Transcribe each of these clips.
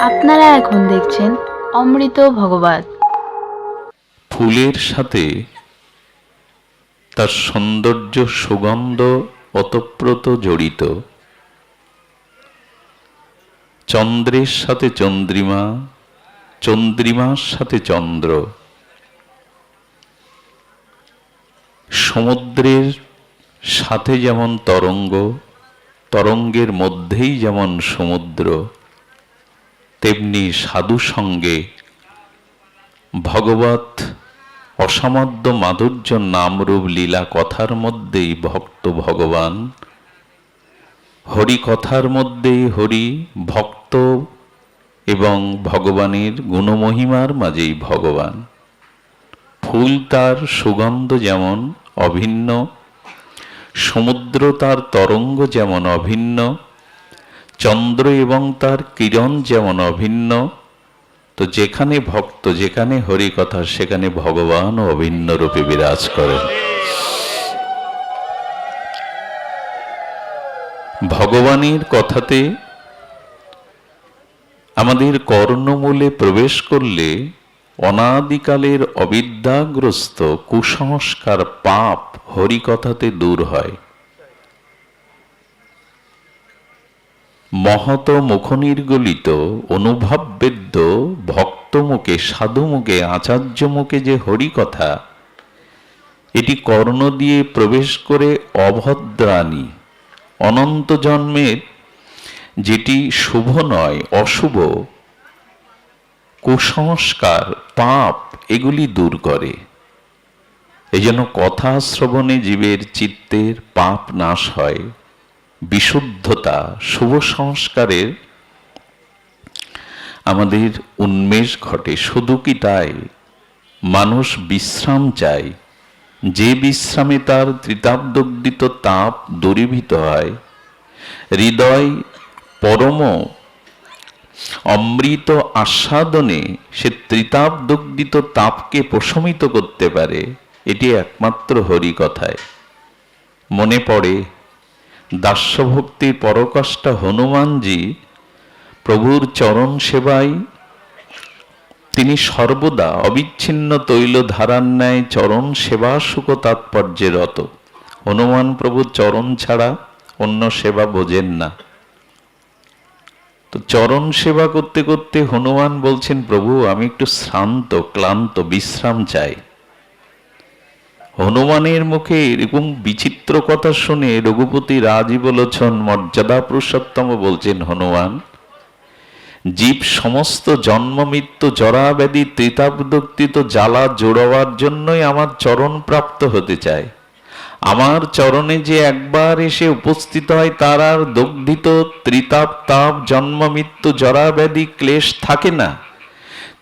আপনারা এখন দেখছেন অমৃত ভগবত। ফুলের সাথে তার সৌন্দর্য সুগন্ধ অতপ্রত জড়িত। চন্দ্রের সাথে চন্দ্রিমা, চন্দ্রিমার সাথে চন্দ্র। সমুদ্রের সাথে যেমন তরঙ্গ, তরঙ্গের মধ্যেই যেমন সমুদ্র। তেমনি সাধু সঙ্গে ভগবত অসামাদ্য মাধুর্য নামরূপ লীলা কথার মধ্যেই ভক্ত ভগবান। হরি কথার মধ্যেই হরি ভক্ত এবং ভগবানের গুণমহিমার মাঝেই ভগবান। ফুল তার সুগন্ধ যেমন অভিন্ন, সমুদ্র তার তরঙ্গ যেমন অভিন্ন চন্দ্র এবং তার কিরণ যেমন অভিন্ন, তো যেখানে ভক্ত, যেখানে হরি কথা সেখানে ভগবান অভিন্ন রূপে বিরাজ করেন। ভগবানের কথাতে আমাদের কর্ণমূলে প্রবেশ করলে অনাদিকালের অবিদ্যাগ্রস্ত কুসংস্কার পাপ হরিকথাতে দূর হয়। মহত মুখনির্গলিত অনুভববেদ্য, ভক্তমুখে, সাধুমুখে আচার্য মুখে যে হরিকথা, এটি কর্ণ দিয়ে প্রবেশ করে অভদ্রাণী, অনন্ত জন্মের, যেটি শুভ নয়, অশুভ, কুসংস্কার, পাপ, এগুলি দূর করে। এই জন্য কথা শ্রবণে জীবের চিত্তের পাপ নাশ হয়। বিশুদ্ধতা, শুভ সংস্কারের আমাদের উন্মেষ ঘটে। শুধু কি তাই? মানুষ বিশ্রাম চায়। যে বিশ্রামে তার ত্রিতাবদগ্ধিত তাপ দূরীভূত হয়, হৃদয় পরম অমৃত আস্বাদনে সে ত্রিতাবদগ্ধিত তাপকে প্রশমিত করতে পারে। এটি একমাত্র হরি কথায় মনে পড়ে দাস্যভক্তির পরকষ্টা হনুমানজি প্রভুর চরণ সেবায় তিনি সর্বদা অবিচ্ছিন্ন তৈল ধারার ন্যায় চরণ সেবা সুখ তাৎপর্যে রত। হনুমান প্রভুর চরণ ছাড়া অন্য সেবা বোঝেন না। তো চরণ সেবা করতে করতে হনুমান বলছেন, প্রভু, আমি একটু শ্রান্ত, ক্লান্ত, বিশ্রাম চাই। হনুমানের মুখে এরকম বিচিত্র কথা শুনে রঘুপতি রাজী বলেছেন, মর্যাদা পুরুষোত্তম বলছেন, হনুমান, জীব সমস্ত জন্ম, মৃত্যু জরাব্যাধি ত্রিতাবদক্তিত জ্বালা জোড়াবার জন্যই আমার চরণ প্রাপ্ত হতে চায়। আমার চরণে যে একবার এসে উপস্থিত হয়, তার আর দগ্ধিত ত্রিতাপ, তাপ, জন্ম, মৃত্যু জরাব্যাধি ক্লেশ থাকে না।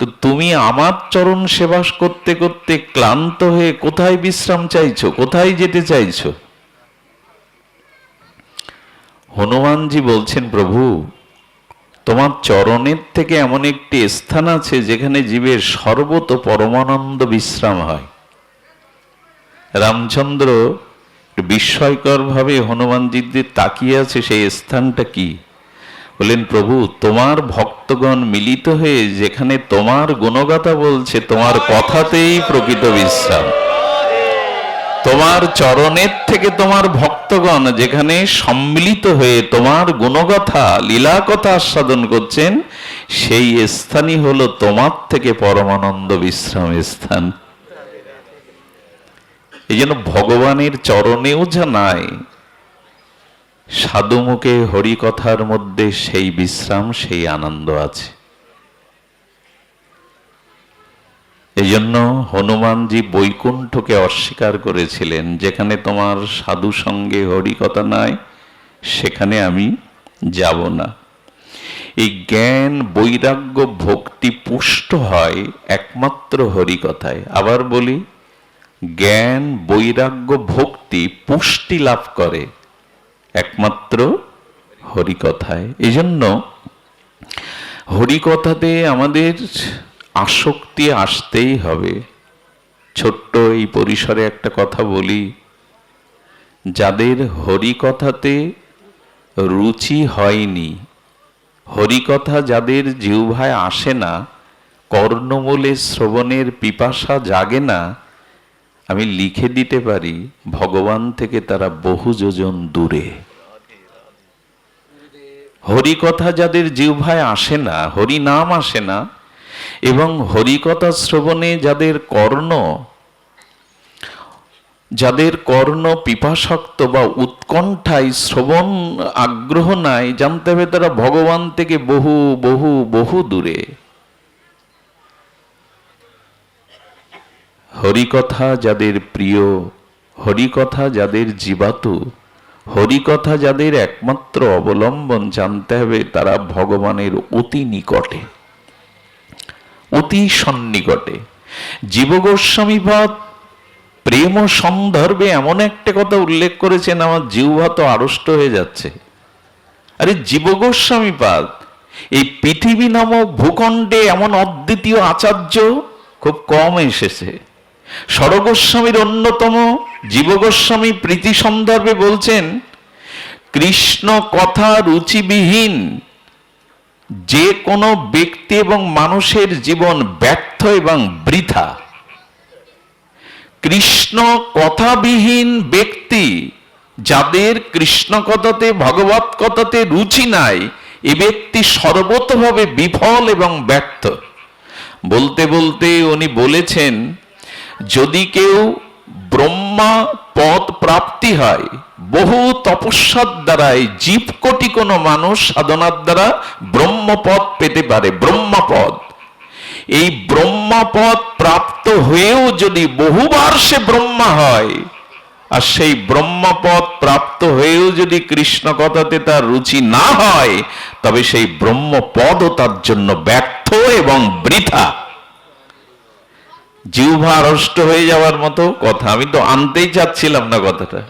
তো তুমি আমার চরণ সেবা করতে করতে ক্লান্ত হয়ে কোথায় বিশ্রাম চাইছো? কোথায় যেতে চাইছো? হনুমানজি বলছেন, প্রভু, তোমার চরণের থেকে এমন একটি স্থান আছে যেখানে জীবের সর্বত পরমানন্দ বিশ্রাম হয়। রামচন্দ্র বিস্ময়কর ভাবে হনুমানজিদের তাকিয়ে আছে, সেই স্থানটা কি? বললেন, প্রভু, তোমার ভক্তগণ মিলিত হয়ে যেখানে তোমার গুণগাথা বলছে, তোমার কথাতেই প্রকৃত বিশ্রাম। তোমার চরণের থেকে তোমার ভক্তগণ যেখানে সম্মিলিত হয়ে তোমার গুণগাথা লীলা কথা আস্বাদন করছেন, সেই স্থানই হলো তোমার থেকে পরমানন্দ বিশ্রাম স্থান। এই জন্য ভগবানের চরণেও যা নাই সাধুমুখে হরিকথার মধ্যে সেই বিশ্রাম, সেই আনন্দ আছে। এই জন্য হনুমানজি বৈকুণ্ঠকে অস্বীকার করেছিলেন, যেখানে তোমার সাধু সঙ্গে হরিকথা নাই, সেখানে আমি যাব না। এই জ্ঞান, বৈরাগ্য, ভক্তি পুষ্ট হয় একমাত্র হরিকথায়। আবার বলি, জ্ঞান, বৈরাগ্য, ভক্তি পুষ্টি লাভ করে। একমাত্র হরিকথায়। এই জন্য হরিকথাতে আমাদের আসক্তি আসতেই হবে। ছোট্ট এই পরিসরে একটা কথা বলি। যাদের হরিকথাতে রুচি হয়নি, হরিকথা যাদের জিহ্বায় আসে না, কর্ণমূলে শ্রবণের পিপাসা জাগে না, আমি লিখে দিতে পারি, ভগবান থেকে তারা বহু যোজন দূরে। হরিকথা যাদের জিহ্বায় আসে না, হরি নাম আসে না, এবং হরিকথা শ্রবণে যাদের কর্ণ যাদের কর্ণ পিপাসক্ত বা উৎকণ্ঠায় শ্রবণ আগ্রহ নাই, জানতে হবে তারা ভগবান থেকে বহু বহু বহু দূরে। হরিকথা যাদের প্রিয়, হরিকথা যাদের জীবাতু হরিকথা যাদের একমাত্র অবলম্বন জানতে হবে, তারা ভগবানের অতি নিকটে, অতি সন্নিকটে। জীবগোস্বামীপাদ প্রেম সন্দর্ভে এমন একটা কথা উল্লেখ করেছেন, আমার জিহ্বা তো আড়ষ্ট হয়ে যাচ্ছে। আরে জীবগোস্বামীপাদ এই পৃথিবী নামক ভূখণ্ডে এমন অদ্বিতীয় আচার্য খুব কম এসেছে। সরগোস্বামীর অন্যতম জীবগোস্বামী প্রীতি সন্দর্ভে বলছেন, কৃষ্ণ কথা রুচিবিহীন। যে কোনো ব্যক্তি এবং মানুষের জীবন ব্যর্থ এবং বৃথা। কৃষ্ণ কথাবিহীন ব্যক্তি যাদের কৃষ্ণ কথাতে, ভগবত কথাতে রুচি নাই, এ ব্যক্তি সর্বতভাবে বিফল এবং ব্যর্থ। বলতে বলতে উনি বলেছেন যদি কেউ ব্রহ্মা পদ প্রাপ্তি হয়, বহু তপস্যার দ্বারাই জীব কোটি কোনো মানুষ সাধনার দ্বারা ব্রহ্মপদ পেতে পারে, ব্রহ্মপদ। এই ব্রহ্মপদ প্রাপ্ত হয়েও যদি বহুবার সে ব্রহ্মা হয়, আর সেই ব্রহ্মপদ প্রাপ্ত হয়েও যদি কৃষ্ণ কথাতে তার রুচি না হয়, তবে সেই ব্রহ্মপদও তার জন্য ব্যর্থ এবং বৃথা। জিহ্বা আড়ষ্ট হয়ে যাওয়ার মতো কথা। আমি তো আনতেই চাচ্ছিলাম না কথাটা।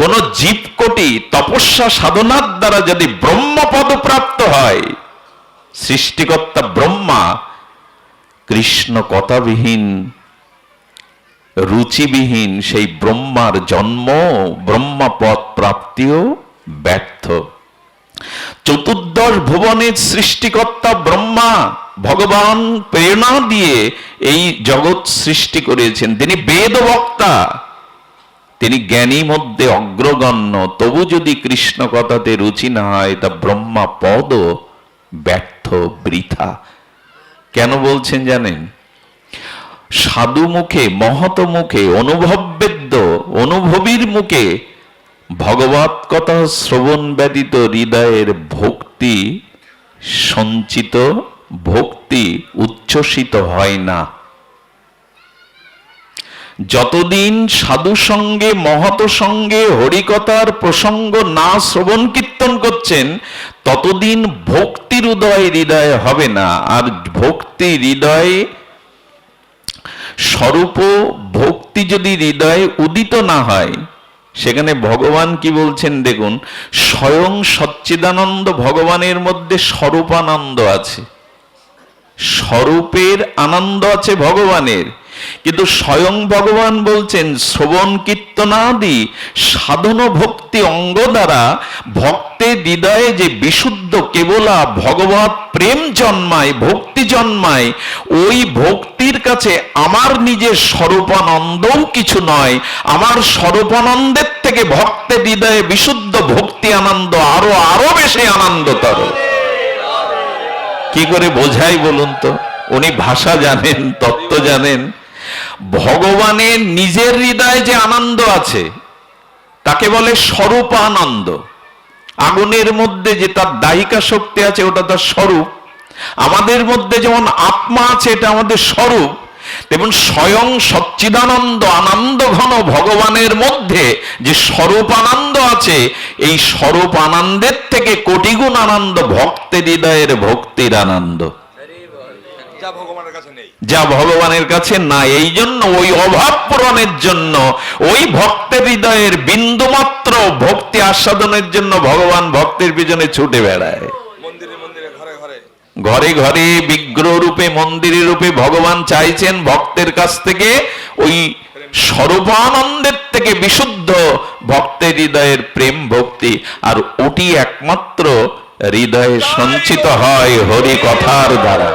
কোন জীবকটি তপস্যা সাধনার দ্বারা যদি ব্রহ্মপদ প্রাপ্ত হয়, সৃষ্টিকর্তা ব্রহ্মা কৃষ্ণ কথাবিহীন, রুচিবিহীন সেই ব্রহ্মার জন্ম ব্রহ্মপদ প্রাপ্তিও ব্যর্থ। চতুর্দশ ভুবনের সৃষ্টিকর্তা ব্রহ্মা ভগবান প্রেরণা দিয়ে এই জগৎ সৃষ্টি করেছেন। তিনি বেদ বক্তা তিনি জ্ঞানী মধ্যে অগ্রগণ্য। তবু যদি কৃষ্ণ কথাতে রুচি না হয়, তা ব্রহ্মা পদ ব্যর্থ বৃথা। কেন বলছেন জানেন? সাধু মুখে মহত মুখে, অনুভববেদ্য, অনুভবীর মুখে ভগবত কথা শ্রবণ ব্যতীত হৃদয়ের ভক্তি সঞ্চিত ভক্তি উচ্ছ্বসিত হয় না। যতদিন সাধু সঙ্গে মহত সঙ্গে হরিকতার প্রসঙ্গ না শ্রবণ কীর্তন করছেন, ততদিন ভক্তির উদয় হৃদয়ে হবে না। আর ভক্তি হৃদয়ে স্বরূপ, ভক্তি যদি হৃদয়ে উদিত না হয় সেখানে ভগবান কি বলছেন দেখুন, স্বয়ং সচ্চিদানন্দ ভগবানের মধ্যে স্বরূপানন্দ আছে। স্বরূপের আনন্দ আছে ভগবানের, কিন্তু স্বয়ং ভগবান বলছেন, শ্রবণ কীর্তনাদি সাধন ভক্তি অঙ্গ দ্বারা ভক্তের হৃদয়ে যে বিশুদ্ধ কেবলা ভগবত প্রেম জন্মায়, ভক্তি জন্মায়, ওই ভক্তির কাছে আমার নিজের স্বরূপানন্দও কিছু নয়। আমার স্বরূপানন্দের থেকে ভক্তের হৃদয়ে বিশুদ্ধ ভক্তি আনন্দ, আরও আরও বেশি আনন্দতর। কি করে বোঝাই বলুন তো? উনি ভাষা জানেন, তত্ত্ব জানেন। ভগবানের নিজের হৃদয়ে যে আনন্দ আছে, তাকে বলে স্বরূপ আনন্দ আগুনের মধ্যে যে তার দায়িকা শক্তি আছে, ওটা তার স্বরূপ। আমাদের মধ্যে যেমন আত্মা আছে, এটা আমাদের স্বরূপ। তেমন স্বয়ং সচ্চিদানন্দ, আনন্দ ঘন ভগবানের মধ্যে যে স্বরূপ আনন্দ আছে, এই স্বরূপ আনন্দের থেকে কোটিগুণ আনন্দ, ভক্তের হৃদয়ের ভক্তির আনন্দ যা ভগবানের কাছে নেই যা ভগবানের কাছে না এই জন্য ওই অভাব পূরণের জন্য ওই ভক্তের হৃদয়ের বিন্দুমাত্র ভক্তি আস্বাদনের জন্য ভগবান ভক্তের পিছনে ছুটে বেড়ায়। ঘরে ঘরে। বিগ্রহ রূপে মন্দিরের রূপে ভগবান চাইছেন ভক্তের কাছ থেকে ওই সর্বানন্দের থেকে বিশুদ্ধ ভক্তের হৃদয়ের প্রেম ভক্তি। আর ওটি একমাত্র হৃদয়ে সঞ্চিত হয় হরি কথার দ্বারা।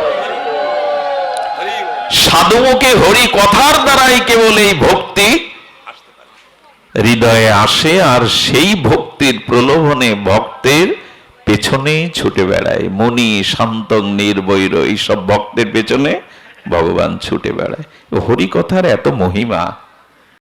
সাধুমুখে হরি কথার দ্বারাই কেবল এই ভক্তি হৃদয়ে আসে, আর সেই ভক্তির প্রলোভনে ভক্তের পেছনেই ছুটে বেড়ায়। মনি, শান্তং, নির্বৈর, এইসব ভক্তের পেছনে ভগবান ছুটে বেড়ায়। হরি কথার এত মহিমা